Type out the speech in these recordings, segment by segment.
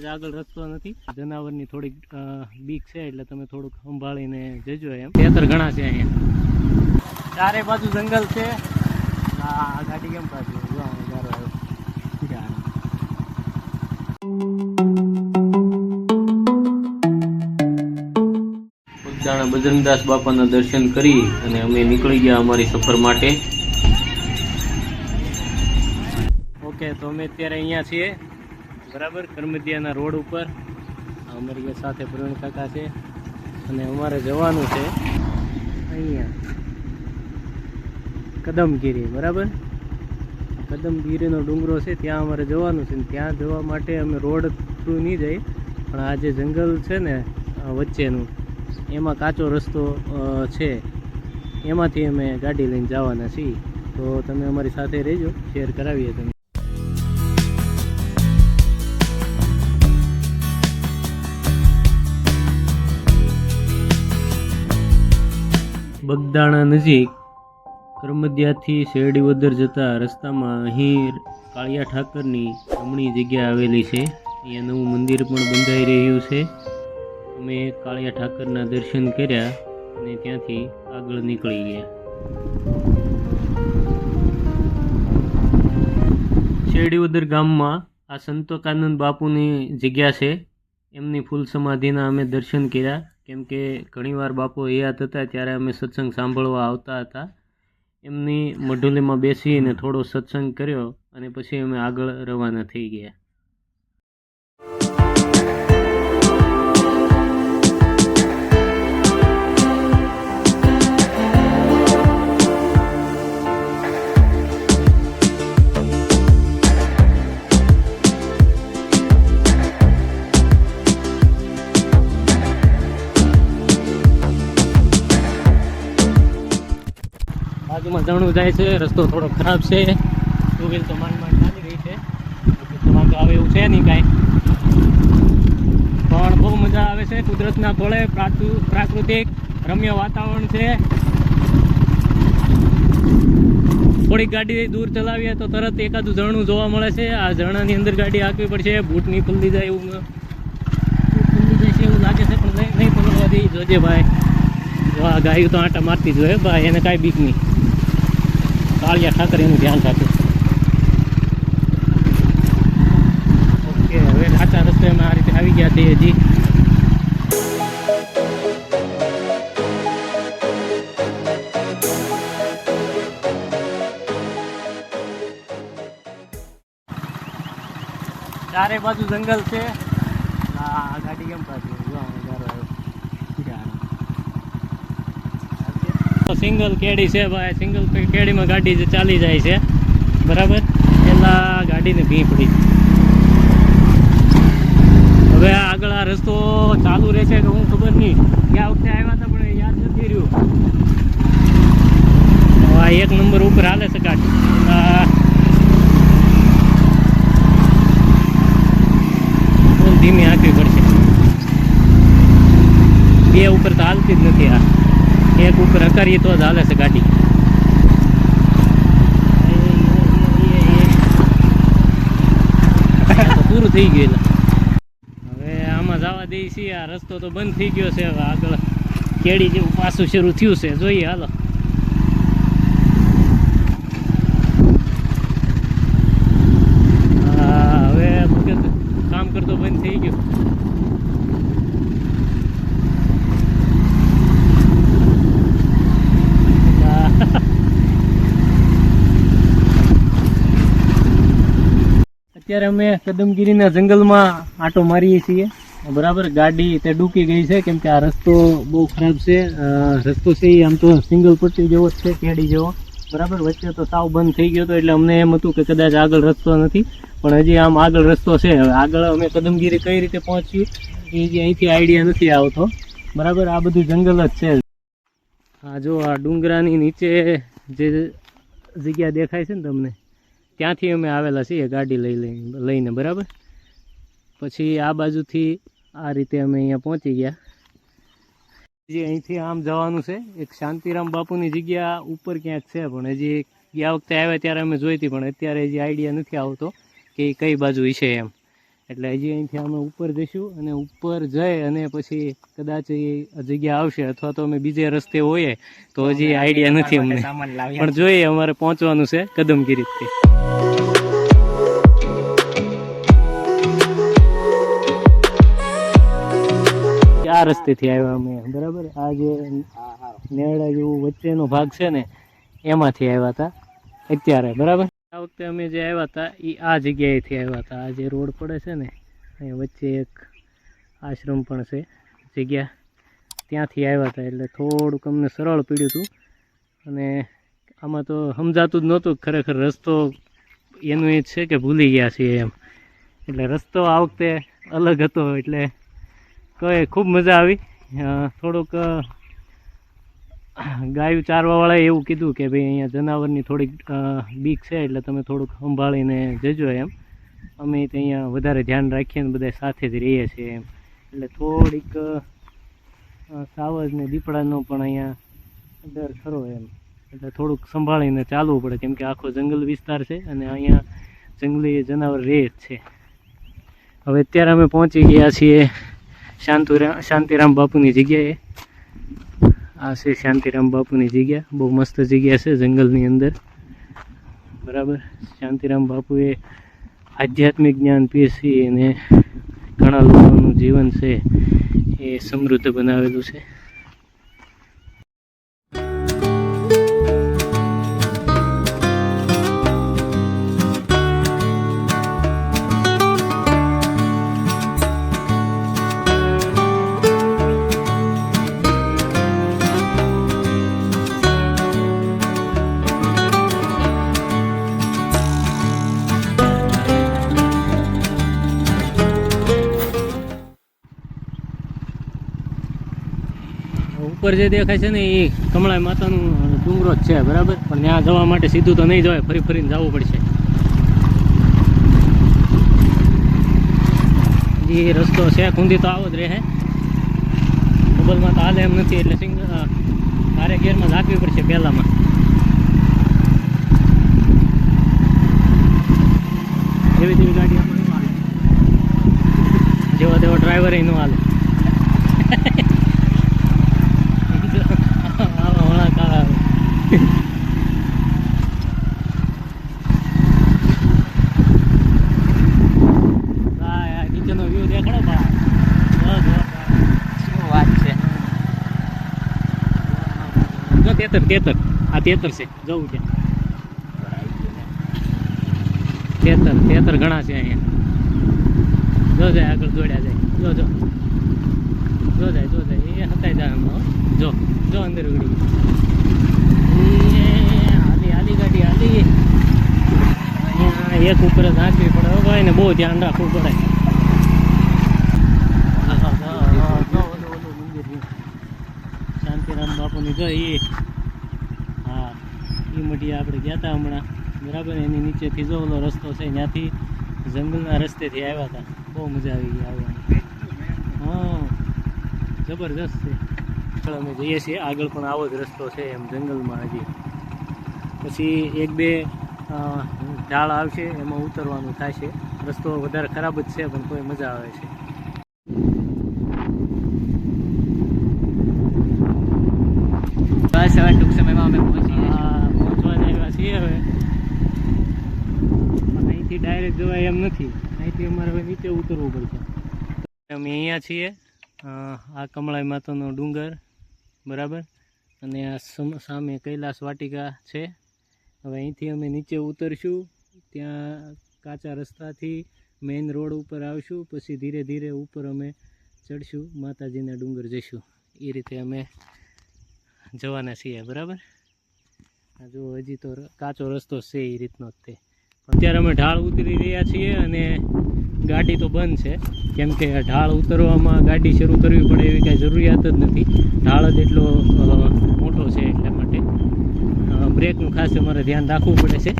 કદાચ આગળ રસ્તો નથી. જનાવરની થોડીક બીક છે એટલે તમે થોડુંક સંભાળીને જજો એમ. ખેતર ઘણા છે અહીંયા. ચારે બાજુ જંગલ છે. આ ગાડી કેમ પાછી? જો નજારો આવ્યો. બજરંગદાસ બાપાના દર્શન કરી અને અમે નીકળી ગયા અમારી સફર માટે. ઓકે તો અમે અત્યારે અહીંયા છીએ. બરાબર? કરમદિયાના રોડ ઉપર અમારી સાથે પ્રવીણ કાકા છે અને અમારે જવાનું છે અહીંયા કદમગીરી, બરાબર? કદમગીરીનો ડુંગરો છે, ત્યાં અમારે જવાનું છે ત્યાં જવા માટે અમે રોડ થ્રુ નહીં જઈ, પણ આ જે જંગલ છે ને વચ્ચેનું, એમાં કાચો રસ્તો છે. એમાંથી અમે ગાડી લઈને જવાના છીએ. તો તમે અમારી સાથે રહેજો, શેર કરાવીએ તમે બગદાણા નજીક કરમદિયાથી શેરડી વદર જતા રસ્તામાં અહીં કાળિયા ઠાકરની જમણી જગ્યા આવેલી છે. અહીંયા નવું મંદિર પણ બંધાઈ રહ્યું છે. અમે કાળિયા ઠાકરના દર્શન કર્યા અને ત્યાંથી આગળ નીકળી ગયા. શેરડીવદર ગામમાં આ સંતોકાનંદ બાપુની જગ્યા છે. એમની ફૂલ સમાધિના અમે દર્શન કર્યા. કેમ કે ઘણીવાર બાપુ હયાત હતા ત્યારે અમે સત્સંગ સાંભળવા આવતા હતા. એમની મઢુલીમાં બેસીને થોડો સત્સંગ કર્યો અને પછી અમે આગળ રવાના થઈ ગયા. બાજુમાં ઝરણું જાય છે, રસ્તો થોડો ખરાબ છે ટુ વ્હીલ તો માંડ માંડ ચાલી રહી છે. તમારે આવે એવું છે નહીં કાંઈ. પણ બહુ મજા આવે છે, કુદરતના પ્રાકૃ- પ્રાકૃતિક, રમ્ય વાતાવરણ છે. થોડીક ગાડી દૂર ચલાવીએ તો તરત એકાદું ઝરણું જોવા મળે છે. આ ઝરણાની અંદર ગાડી હાંકવી પડશે બૂટ નહીં પલળી જાય એવું ખુલ્લી જાય છે એવું લાગે છે, પણ નહીં પલળવા જોજે ભાઈ. ગાયું તો આંટા મારતી જ હોય ભાઈ, એને કાંઈ બીક નહીં. કાળિયા ઠાકર એનું ધ્યાન રાખે ઓકે, હવે સાચા રસ્તે અમે આ રીતે આવી ગયા છીએ હજી ચારે બાજુ જંગલ છે. આ ગાડી કેમ પાછી જો આ નજારો આવ્યો જાણે. સિંગલ કેડી છે ભાઈ. સિંગલ કેડીમાં ગાડી ચાલી જાય છે. બરાબર? પેલા ગાડીને ભી પડી. હવે આગળ આ રસ્તો ચાલુ રહેશે કે હું ખબર નહીં. ગયા વખતે આવ્યા હતા પણ યાદ નથી રહ્યું. આ એક નંબર ઉપર હાલે છે ગાડી. ધીમી હાંકવી પડશે. બે ઉપર તો હાલતી જ નથી આ. એક ઉપર હકારીએ તો જ હાલે છે ગાડી. પૂરું થઈ ગયું હવે આમાં જવા દઈએ છીએ. આ રસ્તો તો બંધ થઈ ગયો છે. હવે આગળ કેડી જેવું પાછું શરૂ થયું છે. જોઈએ હાલો. હવે કામ કરતો બંધ થઈ ગયું. અત્યારે અમે કદમગીરીના જંગલમાં આટો મારીએ છીએ. બરાબર, ગાડી તે ડૂકી ગઈ છે, કેમ કે આ રસ્તો બહુ ખરાબ છે. રસ્તો છે એ આમ તો સિંગલ પટ્ટી જેવો જ છે, કેડી જેવો. બરાબર, વચ્ચે તો સાવ બંધ થઈ ગયો હતો, એટલે અમને એમ હતું કે કદાચ આગળ રસ્તો નથી. પણ હજી આમ આગળ રસ્તો છે. હવે આગળ અમે કદમગીરી કઈ રીતે પહોંચ્યું એ હજી અહીંથી આઈડિયા નથી આવતો. બરાબર, આ બધું જંગલ જ છે. હા, જો આ ડુંગરાની નીચે જે જગ્યા દેખાય છે ને તમને? ત્યાંથી અમે આવેલા છીએ ગાડી લઈ લઈને લઈને, બરાબર? પછી આ બાજુથી આ રીતે અમે અહીંયા પહોંચી ગયા. જે અહીંથી આમ જવાનું છે. એક શાંતિરામ બાપુની જગ્યા ઉપર ક્યાંક છે, પણ હજી ગયા વખતે આવ્યા ત્યારે અમે જોઈ હતી પણ અત્યારે હજી આઈડિયા નથી આવતો કે કઈ બાજુ છે એમ. એટલે હજી અહીંથી અમે ઉપર જઈશું અને ઉપર જઈ અને પછી કદાચ એ જગ્યા આવશે અથવા તો અમે બીજે રસ્તે હોઈએ તો હજી આઈડિયા નથી અમને. પણ જોઈએ અમારે પહોંચવાનું છે કદમગીરીથી આ રસ્તેથી આવ્યા અમે બરાબર? આ જે નેરડા જેવું વચ્ચેનો ભાગ છે ને એમાંથી આવ્યા હતા અત્યારે બરાબર? આ વખતે અમે જે આવ્યા હતા એ આ જગ્યાએથી આવ્યા હતા. આ જે રોડ પડે છે ને, અહીંયા વચ્ચે એક આશ્રમ પણ છે, જગ્યા. ત્યાંથી આવ્યા હતા, એટલે થોડુંક અમને સરળ પીડ્યું હતું. અને આમાં તો સમજાતું જ નહોતું ખરેખર રસ્તો એનું એ છે કે ભૂલી ગયા છીએ એમ. એટલે રસ્તો આ વખતે અલગ હતો, એટલે કહે ખૂબ મજા આવી. થોડુંક ગાયું ચારવાવાળાએ એવું કીધું કે ભાઈ અહીંયા જનાવરની થોડીક બીક છે એટલે તમે થોડુંક સંભાળીને જજો એમ. અમે તો અહીંયા વધારે ધ્યાન રાખીએ ને બધા સાથે જ રહીએ છીએ એમ. એટલે થોડીક સાવજ ને દીપડાનો પણ અહીંયા ડર ખરો એમ. એટલે થોડુંક સંભાળીને ચાલવું પડે, કેમ કે આખો જંગલ વિસ્તાર છે અને અહીંયા જંગલી જનાવર રહે જ છે. હવે અત્યારે અમે પહોંચી ગયા છીએ શાંતુરા, શાંતિરામ બાપુની જગ્યાએ. આ છે શાંતિરામ બાપુની જગ્યા. બહુ મસ્ત જગ્યા છે જંગલની અંદર. બરાબર? શાંતિરામ બાપુએ આધ્યાત્મિક જ્ઞાન પીરસી અને ઘણા લોકોનું જીવન છે એ સમૃદ્ધ બનાવેલું છે. ઉપર જે દેખાય છે ને એ કમળાઈ માતાનું ડુંગરો જ છે, બરાબર? પણ ત્યાં જવા માટે સીધું તો નહીં જવાય, ફરી ફરીને જવું પડશે. એ રસ્તો છે ખૂંદી તો આવો જ રહે. મોબાઈલમાં તો હાલે એમ નથી, એટલે સિંગલ મારે ગેરમાં રાખવી પડશે પહેલામાં. એવી તેવી ગાડી આપણે જેવા તેવો ડ્રાઈવર ન હાલે આવા વળાંક આવે. આ આ નીચેનો વ્યૂ દેખાડો બા બસ, બસ, શું વાત છે બસ. જો તેતર તેતર. આ તેતર છે જવું છે. તેતર તેતર ઘણા છે અહીંયા. જો જાય આગળ દોડ્યા જાય. જો જો. જો જાય જો જાય. એ હતાઈ જાય હમણાં. જો જો અંદર ઉગડી એ હાલી હાલી ગાડી હાલી. એક ઉપર જ હાંકવી પડે ભાઈ ને બહુ ધ્યાન રાખવું પડે. શાંતિરામ બાપુની જો એ હા એ મઢી આપણે ગયા હતા હમણાં. બરાબર એની નીચેથી જો ઓલો રસ્તો છે ત્યાંથી જંગલના રસ્તેથી આવ્યા હતા બહુ મજા આવી ગઈ આવવાની. હા જબરજસ્ત છે. આગળ અમે જઈએ છીએ. આગળ પણ આવો જ રસ્તો છે એમ જંગલમાં હજી. પછી એક બે ઢાળ આવશે એમાં ઉતરવાનું થશે રસ્તો વધારે ખરાબ જ છે પણ કોઈ મજા આવે છે. બસ હવે ટૂંક સમયમાં અમે પહોંચવા આવ્યા છીએ. હવે. અહીંથી ડાયરેક્ટ જવાય એમ નથી. અહીંથી અમારે હવે નીચે ઉતરવું પડશે. અમે અહીંયા છીએ. આ કમળાઈ માતાનો ડુંગર. બરાબર? અને આ સમ- કૈલાસ વાટિકા છે. હવે અહીંથી અમે નીચે ઉતરશું. ત્યાં કાચા રસ્તાથી મેઇન રોડ ઉપર આવશું. પછી ધીરે ધીરે ઉપર અમે ચડશું. માતાજીના ડુંગર જઈશું. એ રીતે અમે જવાના છીએ. બરાબર? આ જો હજી તો કાચો રસ્તો છે એ રીતનો જ તે. અત્યારે અમે ઢાળ ઉતરી રહ્યા છીએ અને ગાડી તો બંધ છે. કેમ કે ઢાળ ઉતરવામાં ગાડી શરૂ કરવી પડે એવી કાંઈ જરૂરિયાત જ નથી. ઢાળ જ એટલો મોટો છે એટલા માટે. બ્રેકનું ખાસ અમારે ધ્યાન રાખવું પડે છે.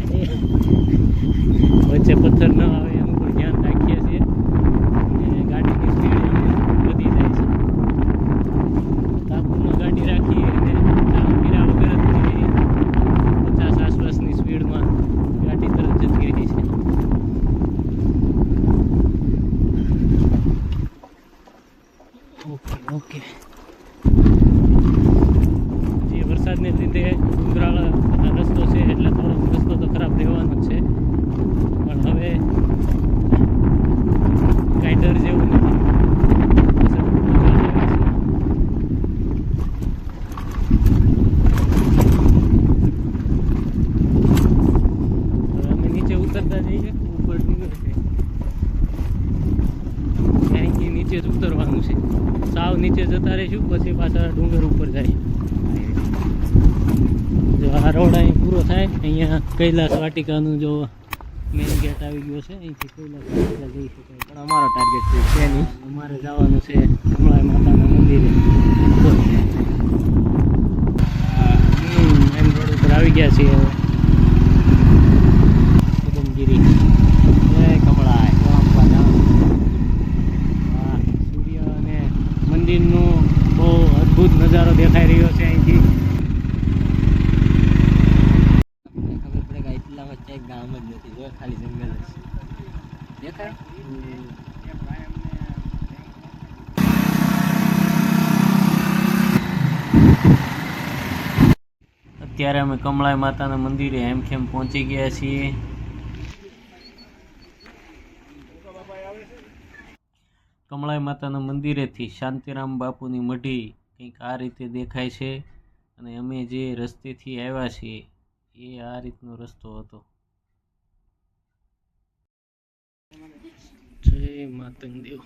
વચ્ચે પથ્થર ન આવે એનું પણ ધ્યાન રાખીએ છીએ અને ગાડીની સ્પીડ વધી જાય છે કાબુમાં ગાડી રાખી અને ચાલુ કર્યા વગર જ એ પચાસ આસપાસની સ્પીડમાં ગાડી તરત જતી રહી છે પાછા ડુંગર ઉપર જાય. જો આ રોડ અહીં પૂરો થાય અહીંયા કૈલાસ વાટિકાનું જો મેઇન ગેટ આવી ગયો છે અહીંથી કૈલાસ વાટિકા જઈ શકાય. પણ અમારો ટાર્ગેટ છે નહીં. અમારે જવાનું છે કમળાઈ માતાના મંદિરે. મેઇન રોડ ઉપર આવી ગયા છીએ હવે ઉદમગીરી જય કમળાય ઓળંગવા જવાનું. હા સૂર્ય અને મંદિરનો બહુ અદ્ભુત નજારો દેખાઈ રહ્યો છે અહીંથી આપણને ખબર પડે કે એટલા વચ્ચે એક ગામ જ નથી જો ખાલી જંગલ જ છે દેખાય? અત્યારે અમે કમળાઈ માતાના મંદિરે હેમખેમ પહોંચી ગયા છીએ. કમળાઈ માતાના મંદિરેથી શાંતિરામ બાપુની મઢી કંઈક આ રીતે દેખાય છે અને અમે જે રસ્તેથી આવ્યા છીએ, એ આ રીતનો રસ્તો હતો. જય માતંગ દેવ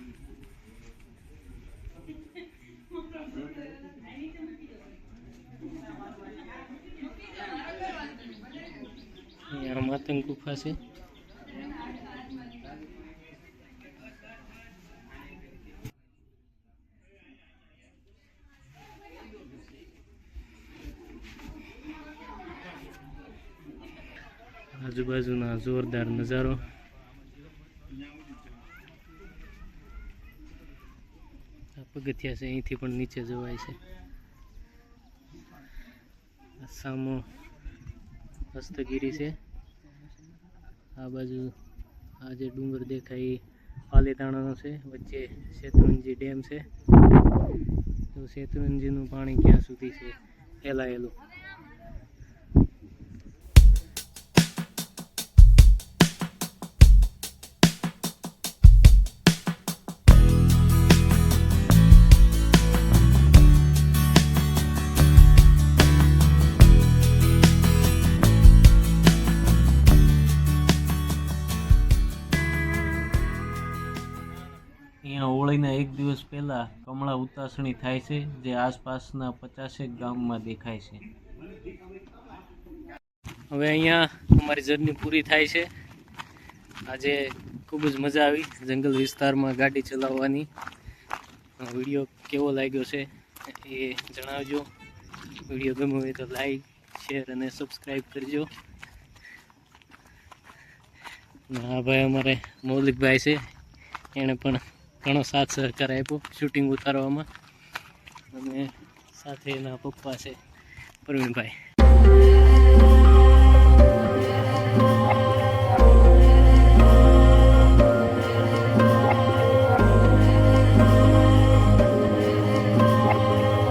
અહીંયા માતંગ ગુફા છે આજુબાજુના જોરદાર નજારો આ પગથિયા છે, અહીંથી પણ નીચે જવાય છે. સામો હસ્તગીરી છે. આ બાજુ આ જે ડુંગર દેખાય એ પાલીતાણાનો છે, વચ્ચે શેત્રુંજી ડેમ છે. તો શેત્રુંજીનું પાણી ક્યાં સુધી છે? ફેલાયેલું. અહીંયા હોળીના એક દિવસ પહેલાં કમળા ઉતાસણી થાય છે, જે આસપાસના પચાસેક ગામમાં દેખાય છે. હવે અહીંયા અમારી જર્ની પૂરી થાય છે. આજે ખૂબ જ મજા આવી જંગલ વિસ્તારમાં ગાડી ચલાવવાની. વીડિયો કેવો લાગ્યો છે એ જણાવજો. વીડિયો ગમ્યો હોય તો લાઈક શેર અને સબસ્ક્રાઈબ કરજો. હા ભાઈ અમારે મૌલિકભાઈ છે એણે પણ ઘણો સાથ સહકાર આપ્યો શૂટિંગ ઉતારવામાં. અને સાથે એના પપ્પા છે પ્રવીણભાઈ